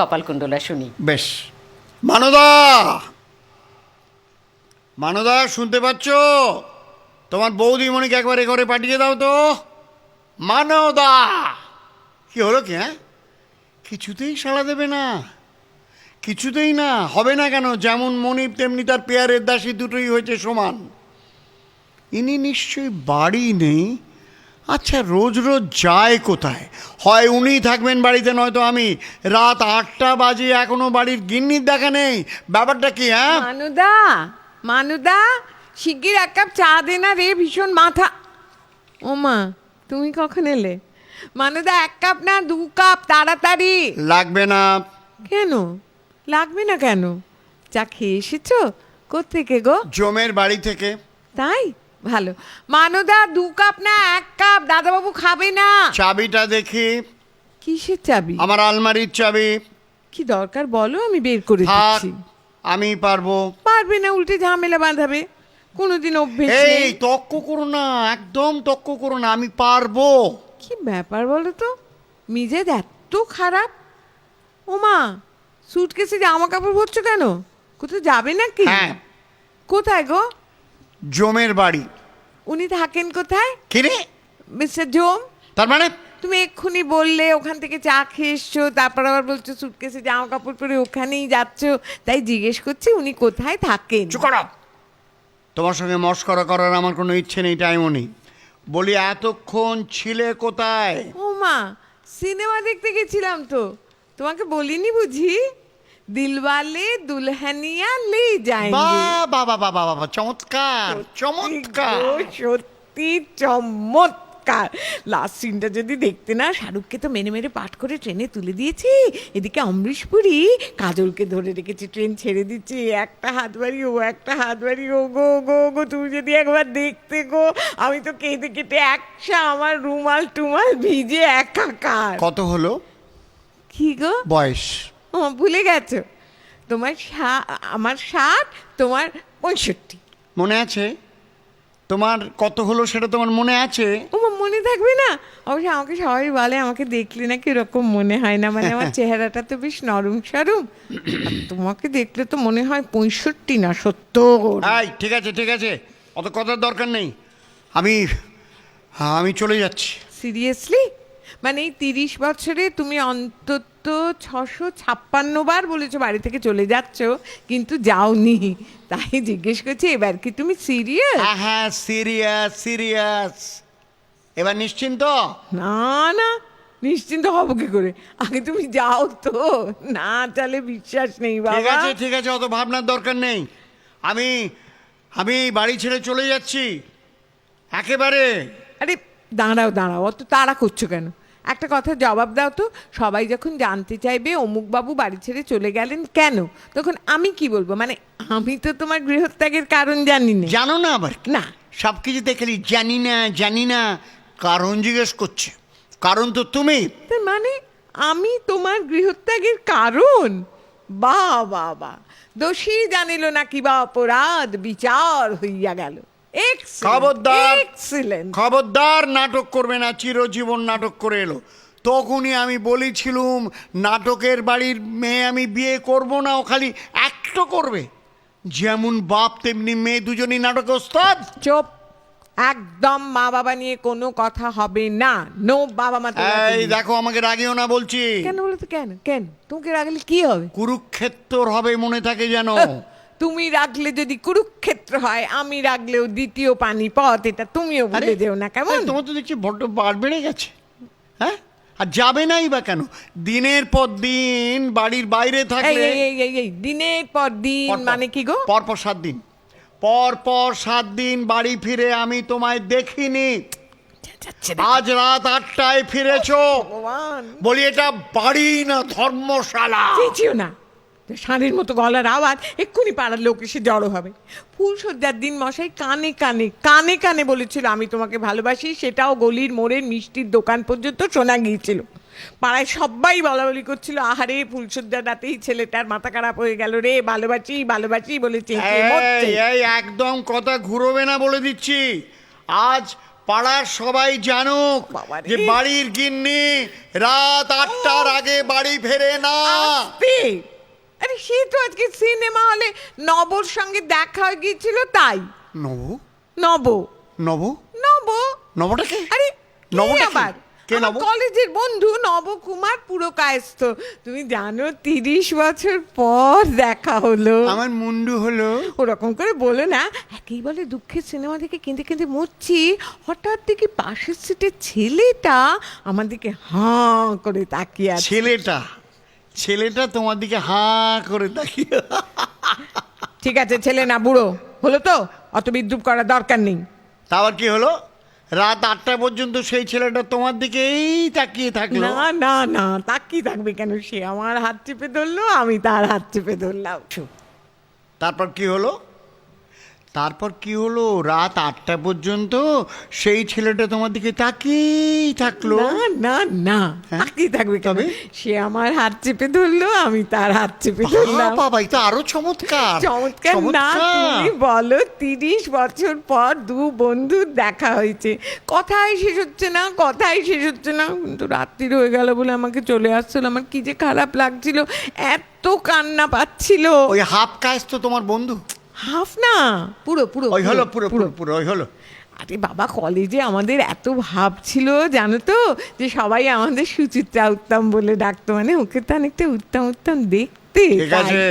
কপালকুণ্ডলা শুনি। বেশ। মানদা! মানদা, শুনতে পাচ্ছ? তোমার বৌদিমণিকে একবার এ ঘরে পাঠিয়ে দাও তো। মানদা! কি হলো কি হ্যাঁ? কিছুতেই সাড়া দেবে না। কিছুতেই না, হবে না কেন? যেমন মনিব, তেমনি তার পেয়ারের দাসী দুটোই হয়েছে সমান। ইনি নিশ্চয়ই বাড়ি নেই আচ্ছা রোজ রোজ যায় কোথায়? হয় উনি থাকবেন বাড়িতে নয়তো আমি। রাত আটটা বাজে এখনও বাড়ির গিন্নির দেখা নেই। ব্যাপারটা কি হ্যাঁ? মানুদা মানুদা শিগগির এক কাপ চা দে না রে ভীষণ মাথা। ও মা তুমি কখন এলে? মানুদা এক কাপ না দু কাপ তাড়াতাড়ি। লাগবে না। কেন? লাগবে না কেন? চা খেয়ে এসেছ? কোত্থেকে গো? জমের বাড়ি থেকে। তাই? ভালো। মানুদা দু কাপ না এক কাপ দাদাবাবু খাবে না। চাবিটা দেখি। কিসের চাবি? আমার আলমারির চাবি। কি দরকার বলো আমি বের করে থাক দিচ্ছি। আমি পারব। পারবে না উল্টে ঝামেলা বাঁধাবে। কোনোদিন অভ্যেস এই নেই। তক্ক করো না একদম তক্ক করো না আমি পারব। কি ব্যাপার বলো তো? মিজেজ এত খারাপ। ও মা সুটকেসে জামা কাপড় ভরছো কেন? কোথাও যাবে নাকি? হ্যাঁ। কোথায় গো? জমের বাড়ি। উনি থাকেন কোথায়? কিরে মিস্টার জোম। তার মানে? তুমি এক্ষুনি বললে ওখান থেকে চা খেয়ে এসছো তারপর আবার বলছো সুটকেসে জামা কাপড় পরে ওখানেই যাচ্ছ। তাই জিজ্ঞেস করছি উনি কোথায় থাকেন? চুপ করো। তোমার সঙ্গে মস্করা করার আমার কোনো ইচ্ছে নেই টাইমও নেই। বলি এতক্ষণ ছিলে কোথায়? ও মা সিনেমা দেখতে গেছিলাম তো। তোমাকে বলিনি বুঝি? দিলওয়ালে দুলহানিয়া লে যায়গে বা বাবা বাবা বাবা চমৎকার চমৎকার সত্যি চমৎকার লাস্ট সিনটা যদি দেখতে না শাহরুখকে তো মেনে মেরে পাঠ করে ট্রেনে তুলে দিয়েছি। এদিকে অমরিশ পুরী কাজলকে ধরে রেখেছি ট্রেন ছেড়ে দিচ্ছি। একটা হাত বাড়ি ও একটা হাত বাড়ি ও গো গো গো তুমি যদি একবার দেখতে গো আমি তো কেঁদে কেটে একসা আমার রুমাল টুমাল ভিজে একাকার। কত হলো? কি গো? বয়স। ভুলে গেছো? তোমার আমার ষাট তোমার পঁয়ষট্টি। মনে আছে? তোমার কত হলো সেটা তোমার মনে আছে? আমার মনে থাকবে না? অবশ্য আমাকে সবাই বলে আমাকে দেখলে নাকি এরকম মনে হয় না। মানে আমার চেহারাটা তো বেশ নরম সরম। তোমাকে দেখলে তো মনে হয় পঁয়ষট্টি না সত্তর। এই ঠিক আছে ঠিক আছে। অত কথার দরকার নেই। আমি আমি চলে যাচ্ছি। সিরিয়াসলি মানে এই তিরিশ বছরে তুমি অন্তত ছশো ছাপ্পান্ন বার বলেছ বাড়ি থেকে চলে যাচ্ছ কিন্তু যাওনি। তাই জিজ্ঞেস করছি এবার কি তুমি সিরিয়াস হ্যাঁ হ্যাঁ সিরিয়াস সিরিয়াস এবার নিশ্চিন্ত? না না নিশ্চিন্ত হব কি করে? আগে তুমি যাও তো না তাহলে বিশ্বাস নেই ঠিক বাবা আছে ঠিক আছে অত ভাবনার দরকার নেই। আমি আমি বাড়ি ছেড়ে চলে যাচ্ছি। একেবারে। আরে দাঁড়াও দাঁড়াও অত তাড়া করছ কেন? একটা কথা জবাব দাও তো। সবাই যখন জানতে চাইবে অমুক বাবু বাড়ি ছেড়ে চলে গেলেন কেন? তখন আমি কি বলব? মানে আমি তো তোমার গৃহত্যাগের কারণ জানি না। জানো না আবার না। সব কিছুতে খালি জানি না জানি না কারণ জিজ্ঞেস করছে। কারণ তো তুমি। তার মানে আমি তোমার গৃহত্যাগের কারণ? বা বা দোষী জানিল না কি বা অপরাধ? বিচার হইয়া গেল। খবরদার। খবরদার নাটক করবে না চিরজীবন নাটক করে এলো। তখনই আমি বলেছিলুম নাটকের বাড়ির মেয়ে আমি বিয়ে করব না ও খালি একটা করবে। যেমন বাপ তেমনি মেয়ে দুজনই নাটক ওস্তাদ। চুপ। একদম মা বাবা নিয়ে কোনো কথা হবে না। নো বাবা মা এই দেখো আমাকে রাগিও না বলছি। কেন বলো তো কেন? কেন? তোমাকে রাগলে কি হবে? কুরুক্ষেত্র হবে মনে থাকে যেন। তুমি রাখলে যদি কুরুক্ষেত্র হয় আমি রাখলেও দ্বিতীয় পানিপথ এটা তুমিও বলে যেও না কেমন? তোমার তো দেখছি বড্ড বার বেড়ে গেছে হ্যাঁ? আর যাবে নাই বা কেন? দিনের পর দিন বাড়ির বাইরে থাকলে দিনের পর দিন। মানে কি গো? পর পর সাত দিন। পর পর সাত দিন বাড়ি ফিরে আমি তোমায় দেখিনি। আজ রাত আটটায় ফিরেছো। বলি এটা বাড়ি না ধর্মশালা। না। ষাঁড়ের মতো গলার আওয়াজ এক্ষুনি পাড়ার লোক এসে জড়ো হবে। ফুলসজ্জার দিন মশাই কানে কানে কানে কানে বলেছিল আমি তোমাকে ভালোবাসি সেটাও গলির মোড়ের মিষ্টির দোকান পর্যন্ত শোনা গিয়েছিল। পাড়ায় সবাই বলা বলি করছিল আহারে ফুলসজ্জার রাতেই ছেলেটার মাথা খারাপ হয়ে গেল রে ভালোবাসি ভালোবাসি বলেছি একদম কথা ঘুরোবে না বলে দিচ্ছি। আজ পাড়ার সবাই জানুক। যে বাড়ির গিন্নি রাত আটটার আগে বাড়ি ফেরে না। আরে সে তো আজকে সিনেমা হলে নবর সঙ্গে দেখা হয়ে গিয়েছিল তাই। নব? নব। নব? নব। নবটা কে? আরে নবটা? আবার? কে নব? কলেজের বন্ধু নবকুমার পুরো কায়স্থ তুমি জানো তিরিশ বছর পর দেখা হলো। আমার মুন্ডু হলো। ওরকম করে বলো না একেই বলে দুঃখের সিনেমা দেখে কেঁদে কেঁদে মরছি। হঠাৎ দেখি পাশের সিটের ছেলেটা আমার দিকে হাঁ করে তাকিয়ে আছে। ছেলেটা? ছেলেটা তোমার দিকে হা করে তাকিয়ে। ঠিক আছে ছেলে না বুড়ো। হলো তো? অত বিদ্রুপ করার দরকার নেই। তা আবার কি হলো? রাত আটটা পর্যন্ত সেই ছেলেটা তোমার দিকেই তাকিয়ে থাকল। না না না তাকিয়ে থাকবে কেন? সে আমার হাত চেপে ধরলো আমি তার হাত চেপে ধরলাম। তারপর কি হলো? তারপর কি হলো? রাত আটটা পর্যন্ত সেই ছেলেটা তোমার দিকে তাকিয়েই থাকল। না না না। হ্যাঁ? তাকিয়ে থাকবে তবে? সে আমার হাত চেপে ধরলো আমি তার হাত চেপে ধরলাম। বাবা আরও চমৎকার। চমৎকার। না তুমি বলো তিরিশ বছর পর দু বন্ধুর দেখা হয়েছে। কথাই শেষ হচ্ছে না কথাই শেষ হচ্ছে না। কিন্তু রাত্রির হয়ে গেল বলে আমাকে চলে আসছিল। আমার কি যে খারাপ লাগছিল এত কান্না পাচ্ছিল। ওই হাফ কাজ তো তোমার বন্ধু? হাফ না? পুরো পুরো ওই হলো পুরো পুরো পুরো। ওই হলো। আরে বাবা কলেজে আমাদের এত ভাব ছিল জানো তো যে সবাই আমাদের সুচিত্রা উত্তম বলে ডাকতো। মানে ওকে তো অনেকটা উত্তম উত্তম দেখতে ঠিক আছে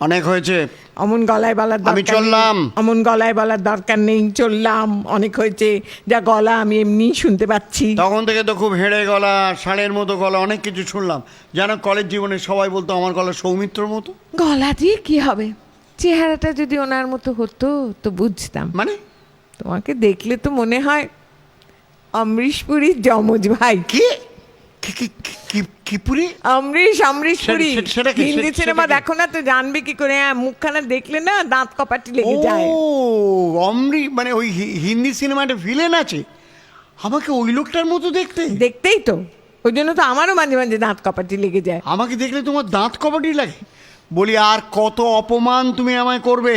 অনেক হয়েছে। অমন গলায় বলার আমি। চললাম। অমন গলায় বলার দরকার নেই চললাম। অনেক হয়েছে যা গলা আমি এমনি শুনতে পাচ্ছি। তখন থেকে তো খুব হেঁড়ে গলা ষাঁড়ের মতো গলা অনেক কিছু শুনলাম। জানো কলেজ জীবনে সবাই বলতো আমার গলা সৌমিত্রর মতো? গলা দিয়ে কি হবে? চেহারাটা যদি ওনার মতো হতো তো বুঝতাম। মানে? তোমাকে দেখলে তো মনে হয় অমরিশ পুরীর যমজ ভাই। কি? কি- কি- কি- কি- কি পুরি? অমরিশ অমরিশ সে- সে- সেটা কি? সে- হিন্দি সেটা সিনেমা কি? দেখো না তো জানবে কি করে? হ্যাঁ মুখখানা দেখলে না দাঁত কপাটি লেগে যায়। ও অমরি মানে ওই হি- হিন্দি সিনেমাটা ভিলেন আছে। আমাকে ওই লোকটার মতো দেখতে। দেখতেই তো। ওই জন্য তো আমারও মাঝে মাঝে দাঁত কপাটি লেগে যায়। আমাকে দেখলে তোমার দাঁত কবাডি লাগে। বলি আর কত অপমান তুমি আমায় করবে?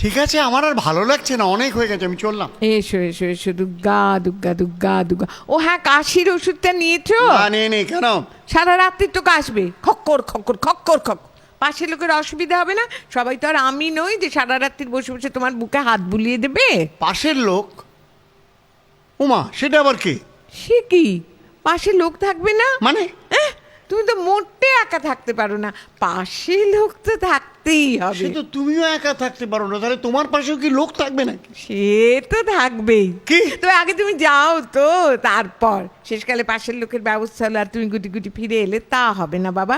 ঠিক আছে আমার আর ভালো লাগছে না অনেক হয়ে গেছে আমি চললাম। এসো এসো এসো দুর্গা দুর্গা দুর্গা দুর্গা ও হ্যাঁ কাশির ওষুধটা নিয়েছো? না নেই নেই কেন? সারা রাত্রি তো কাশবে। খক্কর খক্কর খক্কর খক্কর। পাশের লোকের অসুবিধা হবে না? সবাই তো আর আমি নই যে সারা রাত্রি বসে বসে তোমার বুকে হাত বুলিয়ে দেবে? পাশের লোক? উমা সেটা আবার কি? সে কি? পাশে লোক থাকবে না? মানে? তুমি তো মোটে একা থাকতে পারো না। পাশে লোক তো থাকতেই হবে। সে তো তুমিও একা থাকতে পারো না তাহলে তোমার পাশেও কি লোক থাকবে নাকি? সে তো থাকবেই। কি? তো আগে তুমি যাও তো তারপর। শেষকালে পাশের লোকের ব্যবস্থা হলো আর তুমি গুটি গুটি ফিরে এলে তা হবে না বাবা।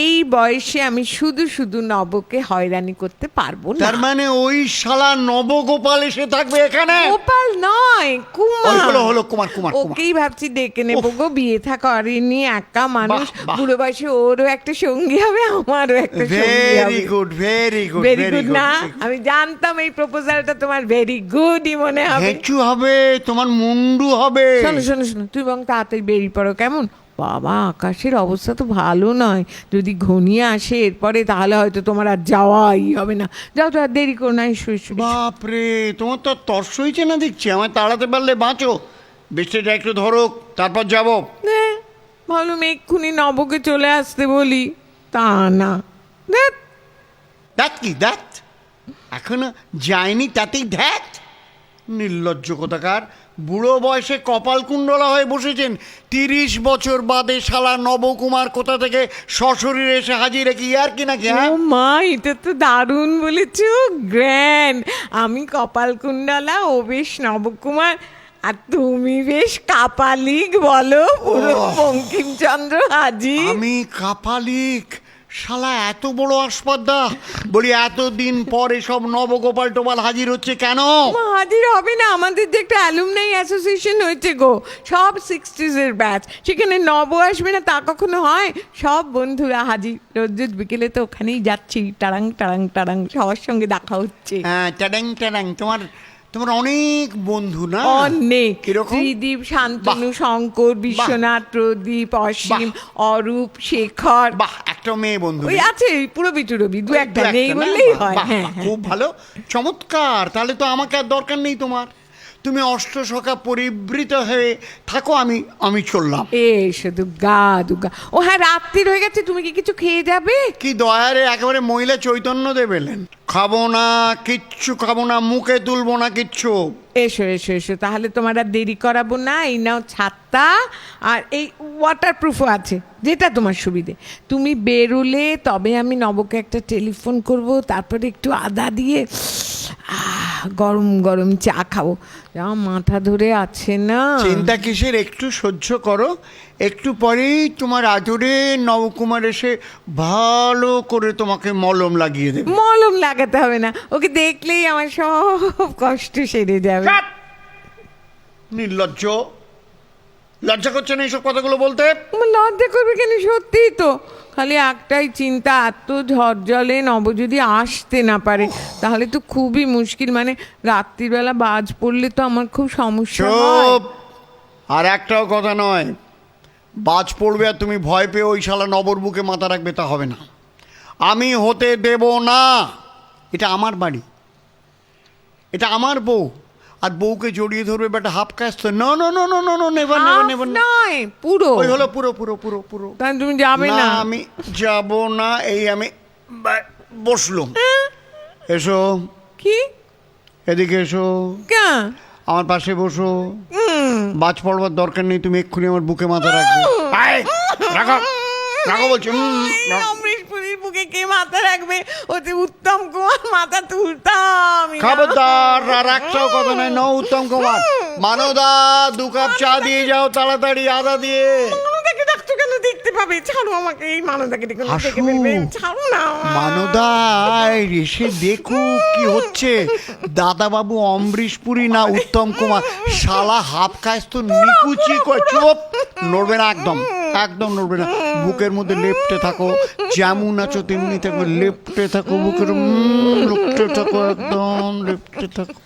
এই বয়সে আমি শুধু শুধু নবকে হয়রানি করতে পারব না। তার মানে ওই শালা নবগোপাল এসে থাকবে এখানে? গোপাল নয় কুমার। হলো হলো কুমার কুমার কুমার। ওকেই ভাবছি ডেকে নেব গো বিয়ে থা করেনি একা মানুষ। বাহ, বাহ। বুড়ো বয়সে ওরও একটা সঙ্গী হবে আমারও একটা very good very good very good না? আমি জানতাম এই প্রপোজালটা তোমার ভেরি গুডই মনে হবে। হেঁচু হবে তোমার মুন্ডু হবে। শোনো শোনো শোনো তুই বরং তাড়াতাড়ি বেরিয়ে পড়ো কেমন? বাবা আকাশের অবস্থা তো ভালো নয়। যদি ঘনিয়ে আসে এরপরে তাহলে হয়তো তোমার আর যাওয়াই হবে না। যাও তো আর দেরি করো না এসো এসো। বাপরে তোমার তো আর তর্স হয়েছে না দেখছি। আমায় তাড়াতে পারলে বাঁচো। বৃষ্টিটা একটু ধরো তারপর যাব। নে, ভাবলাম এক্ষুনি নবকে চলে আসতে বলি। তা না ধ্যাৎ, দেখ কি দেখ। এখনও যায়নি তাতেই দেখ নির্লজ্জ কোথাকার। বুড়ো বয়সে কপাল কুণ্ডলা হয়ে বসেছেন। তিরিশ বছর বাদে শালা নবকুমার কোথা থেকে সশরীরে এসে হাজির কি আর কি নাকি হ্যাঁ? ও মা এটা তো দারুণ বলেছ গ্র্যান্ড। আমি কপাল কুণ্ডলা ও বেশ নবকুমার। আর তুমি বেশ কাপালিক বলো পুরো। বঙ্কিমচন্দ্র হাজি। আমি কাপালিক। শালা এত বড় আসপাদ্দা। বলি এতদিন পর এসব নবগোপাল টোপাল হাজির হচ্ছে কেন? হাজির হবে না। আমাদের যে একটা অ্যালুমনাই অ্যাসোসিয়েশন হয়েছে গো সব সিক্সটিজের ব্যাচ সেখানে নব আসবে না তা কখনো হয়? সব বন্ধুরা হাজির। রোজ বিকেলে তো ওখানেই যাচ্ছি। টারাং টারাং টারাং সবার সঙ্গে দেখা হচ্ছে। হ্যাঁ ট্যাডাং ট্যাডাং তোমার তোমার অনেক বন্ধু না? অনেক। ত্রিদীপ শান্তনু শঙ্কর বিশ্বনাথ প্রদীপ অসীম অরূপ শেখর। বাহ একটা মেয়ে বন্ধু ওই আছে পুরো বিটুরবি দু একটা নেই বললেই হয় হ্যাঁ হ্যাঁ। খুব ভালো। চমৎকার তাহলে তো আমাকে আর দরকার নেই তোমার। তুমি অষ্ট অষ্টসখা পরিবৃত হয়ে থাকো আমি আমি চললাম। এসো দুর্গা দুর্গা। ও হ্যাঁ রাত্রির হয়ে গেছে তুমি কি কিছু খেয়ে যাবে? কি দয়ারে একেবারে মহিলা চৈতন্য দেবেলেন। খাব না কিচ্ছু খাব না মুখে তুলবো না কিচ্ছু। এসো এসো এসো তাহলে তোমার আর দেরি করাবো না। এই নাও ছাতা আর এই ওয়াটার প্রুফও আছে যেটা তোমার সুবিধে। তুমি বেরোলে তবে আমি নবকে একটা টেলিফোন করব তারপরে একটু আদা দিয়ে গরম গরম চা খাব। যা মাথা ধরে আছে না। চিন্তা কিসের? একটু সহ্য করো। একটু পরেই তোমার আদরে নবকুমার এসে ভালো করে তোমাকে মলম লাগিয়ে দেবে। মলম লাগাতে হবে না। ওকে দেখলেই আমার সব কষ্ট সেরে যাবে। নির্লজ্জ। লজ্জা করছে না এইসব কথাগুলো বলতে? লজ্জা করবে কেন? সত্যিই তো। খালি একটাই চিন্তা এত ঝড় জলে নব যদি আসতে না পারে তাহলে তো খুবই মুশকিল। মানে রাত্রিবেলা বাজ পড়লে তো আমার খুব সমস্যা হয়। আর একটাও কথা নয় বাজ পড়বে আর তুমি ভয় পেয়ে ওই শালা নবর বুকে মাথা রাখবে তা হবে না। আমি হতে দেব না। এটা আমার বাড়ি। এটা আমার বউ। আর বউকে জড়িয়ে ধরবে বেটা হাফ কাস্ত না না না না না না নেবার Half নেবার নয় পুরো। ওই হলো পুরো পুরো পুরো পুরো। তাহলে তুমি যাবে না আমি যাব না এই আমি বসলুম। এসো। কি? এদিকে এসো। কে? আমার পাশে বসো। বাজ পড়বার দরকার নেই তুমি এক্ষুনি আমার বুকে মাথা রাখবে। আয়, রাখো রাখো বলছি কে মাথা রাখবে? ওতে উত্তম কুমার মাথা তুলতাম খবরদার আর একটাও কথা নয় ন উত্তম কুমার। মানদা দু কাপ চা দিয়ে যাও তাড়াতাড়ি আদা দিয়ে। মানদাকে ডাকছো কেন? দেখতে পাবে। ছাড়ো আমাকে এই মানদাকে দেখে দেখে ফেলবে। ছাড়ো না মানদা এসে দেখো কি হচ্ছে। দাদা বাবু অমৃশ পুরী না উত্তম কুমার? শালা হাফ কাজ তো নিকুচি কয় চুপ নড়বে না একদম। একদম নড়বে না। বুকের মধ্যে লেপটে থাকো। যেমন আছো তেমনি থাকো লেপটে থাকো বুকের লেপটে থাকো, একদম লেপটে থাকো।